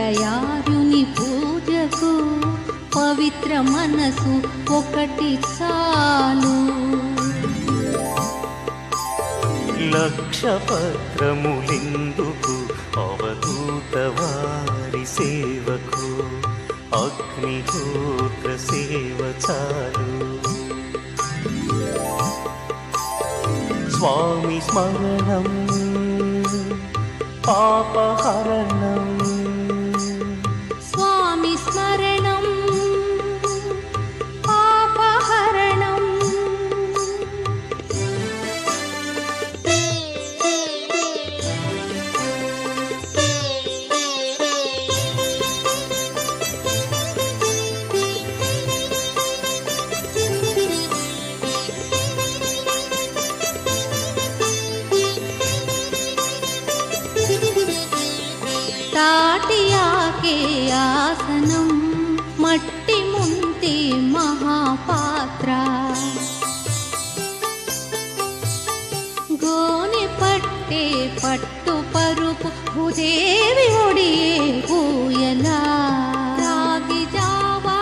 దయారుని పూజకు పవిత్ర మనసు ఒకటి చాలు. లక్షపత్రములిందుకు అవధూత వారి సేవకు అగ్నిహోత్ర సేవ చాలు. స్వామి స్మరణం పాపహరణం తాటియాకే ఆసనం మట్టి ముంతి మహాపాత్ర. గోని పట్టే పట్టు పరుపు భూదేవి ఒడియే పూయలా. రాగి జావా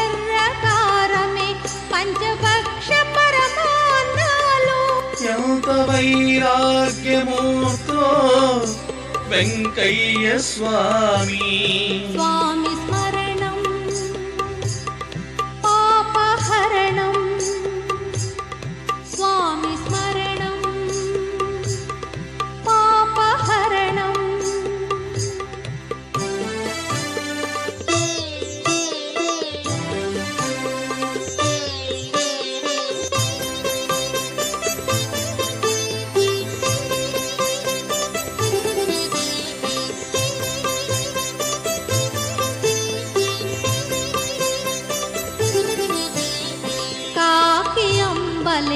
ఎర్ర కారమే పంచభక్ష పరమాన్నాలు. ఎంత వైరాగ్యమూర్తో వెంకయ్య స్వామి. స్వామి స్మర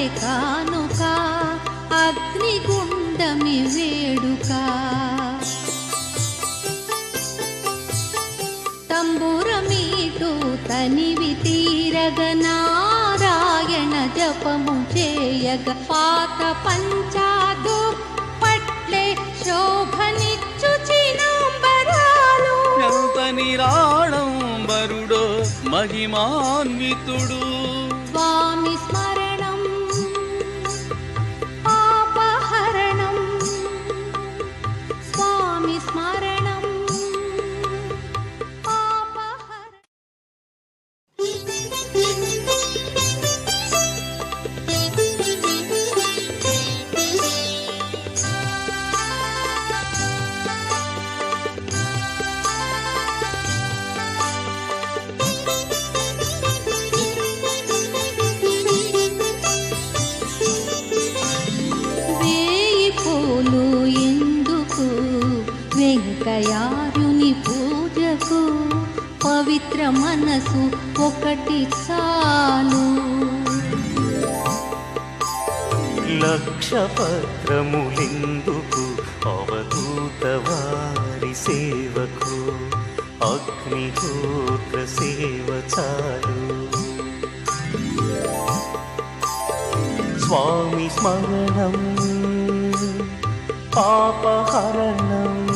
కానుక అగ్నిగుండమి వేడుక. తంబురమీటు తనివి తీరగ నారాయణ జపము చేయగ. పాత పంచాదు పట్లే శోభనిచ్చు చినంబరాలు నిరాడంబరుడో మహిమాన్వితుడు. స్వామి స్మరణం స్వామి స్మరణం మనసు పవిత్ర మనసు ఒకటి చాలు. లక్ష పత్రములెందుకు అవధూత వారి సేవకు అగ్నిహోత్ర సేవ చాలు. స్వామి స్మరణం పాపహరణం